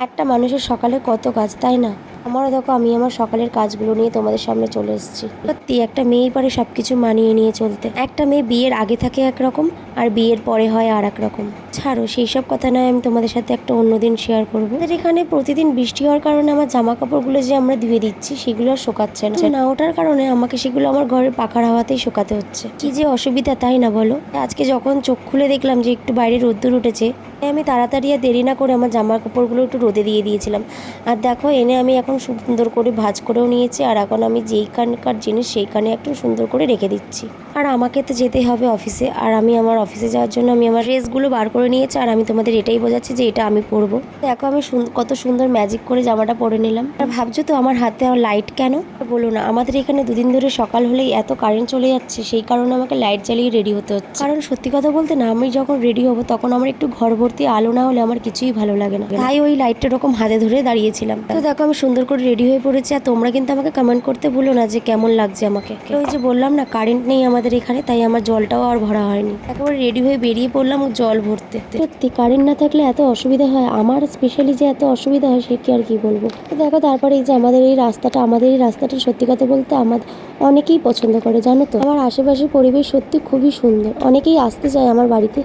একটা মানুষের সকালে কত কাজ তাই না? আমারও দেখো, আমি আমার সকালের কাজগুলো নিয়ে তোমাদের সামনে চলে এসেছি। সত্যি, একটা মেয়েই পারে সব কিছু মানিয়ে নিয়ে চলতে। একটা মেয়ে বিয়ের আগে থাকে একরকম, আর বিয়ের পরে হয় আর এক রকম ছাড়ো, সেই সব কথা নয়, আমি তোমাদের সাথে একটা অন্যদিন শেয়ার করব। আমাদের এখানে প্রতিদিন বৃষ্টি হওয়ার কারণে আমার জামা কাপড়গুলো যে আমরা ধুয়ে দিচ্ছি, সেগুলো আর শোকাচ্ছে না। না ওঠার কারণে আমাকে সেগুলো আমার ঘরের পাখার হাওয়াতেই শোকাতে হচ্ছে। কি যে অসুবিধা, তাই না বলো? আজকে যখন চোখ খুলে দেখলাম যে একটু বাইরে রোদ্দুর উঠেছে আমি তাড়াতাড়ি আর দেরি না করে আমার জামা কাপড়গুলো একটু রোদে দিয়ে দিয়েছিলাম। আর দেখো, এনে আমি এখন সুন্দর করে ভাঁজ করেও নিয়েছি, আর এখন আমি যেইখানকার জিনিস সেইখানে একটু সুন্দর করে রেখে দিচ্ছি। আর আমাকে তো যেতেই হবে অফিসে, আর আমি আমার অফিসে যাওয়ার জন্য আমি আমার ড্রেসগুলো বার করে নিয়েছি, আর আমি তোমাদের এটাই বোঝাচ্ছি যে এটা আমি পরবো। দেখো আমি কত সুন্দর ম্যাজিক করে জামাটা পরে নিলাম। আর ভাবছ তো আমার হাতে আর লাইট কেন? বলো না, আমাদের এখানে দুদিন ধরে সকাল হলেই এত কারেন্ট চলে যাচ্ছে, সেই কারণে আমাকে লাইট জ্বালিয়ে রেডি হতে হচ্ছে। কারণ সত্যি কথা বলতে না, আমি যখন রেডি হব তখন আমার একটু ঘর ভর্তি আলো না হলে আমার কিছুই ভালো লাগে না। তাই ওই লাইটটা এরকম হাতে ধরে দাঁড়িয়েছিলাম। তো দেখো আমি সুন্দর করে রেডি হয়ে পড়েছি আর তোমরা কিন্তু আমাকে কমেন্ট করতে ভুলো না যে কেমন লাগছে আমাকে। ওই যে বললাম না কারেন্ট নেই আমাদের এখানে, তাই আমার জলটাও আর ভরা হয়নি। একেবারে রেডি হয়ে বেরিয়ে পড়লাম জল ভরতে। সত্যি কারেন্ট না থাকলে এত অসুবিধা হয়। আমার স্পেশালি যে এত অসুবিধা হয়, সে কি আর কি বলব? দেখো, তারপরে এই যে আমাদের এই রাস্তাটা, আমাদের এই রাস্তাটা সত্যি কথা বলতে আমার অনেকেই পছন্দ করে, জানো তো? আমার আশেপাশের পরিবেশ সত্যি খুবই সুন্দর। অনেকেই আসতে চায় আমার বাড়িতে।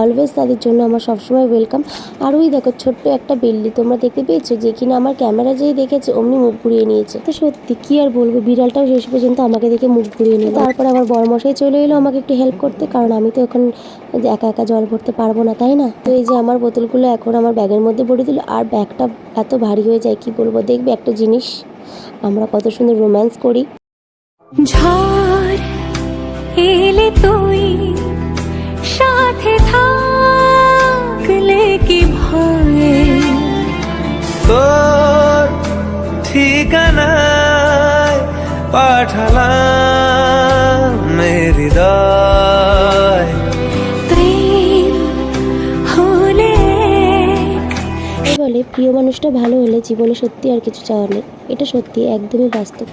অলওয়েজ তাদের জন্য আমার সবসময় ওয়েলকাম আর ওই দেখো, ছোট্ট একটা বিল্লি তোমরা দেখতে পেয়েছ যে কিনা আমার ক্যামেরা যেই দেখেছে অমনি মুখ ঘুরিয়ে নিয়েছে। তো সত্যি কি আর বলব? বিড়ালটাও শেষ পর্যন্ত আমাকে দেখে মুখ ঘুরিয়ে নিল। তারপর আমার বড়মশাই চলে এলো আমাকে একটু হেল্প করতে কারণ আমি তো এখন একা একা জল ভরতে পারব না তাই না? তো এই যে আমার বোতলগুলো এখন আমার ব্যাগের মধ্যে ভরে দিল আর ব্যাগটা এত ভারী হয়ে যায় কি বলব? দেখবে একটা জিনিস আমরা কত সুন্দর রোম্যান্স করি। ঝড় এলে তুই সাথে থাকলে ঠিকানায় পাঠালাম হৃদয়। বলে প্রিয় মানুষটা ভালো হলে জীবনে সত্যি আর কিছু চাওয়া নেই। এটা সত্যি একদমই বাস্তব।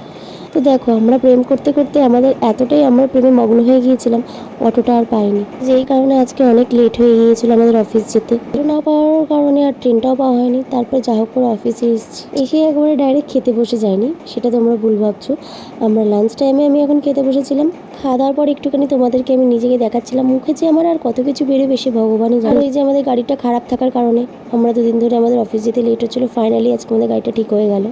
তো দেখো, আমরা প্রেম করতে করতে আমাদের এতটাই আমরা প্রেমে মগ্ন হয়ে গিয়েছিলাম অটোটা আর পাইনি। যেই কারণে আজকে অনেক লেট হয়ে গিয়েছিল আমাদের অফিস যেতে। না পাওয়ার কারণে আর ট্রেনটাও পাওয়া হয়নি, তারপর যা হোক করে অফিসে এসেছি। এসে একবারে ডাইরেক্ট খেতে বসে যায়নি সেটা তোমরা ভুল ভাবছ। আমরা লাঞ্চ টাইমে আমি এখন খেতে বসেছিলাম। খাওয়া দাওয়ার পর একটুখানি তোমাদেরকে আমি নিজেকে দেখাচ্ছিলাম। মুখে যে আমার আর কত কিছু বেরোবে সে ভগবানই জানে। এই যে আমাদের গাড়িটা খারাপ থাকার কারণে, আমরা দুদিন ধরে আমাদের অফিস যেতে লেট হচ্ছিল। ফাইনালি আজকে আমাদের গাড়িটা ঠিক হয়ে গেল।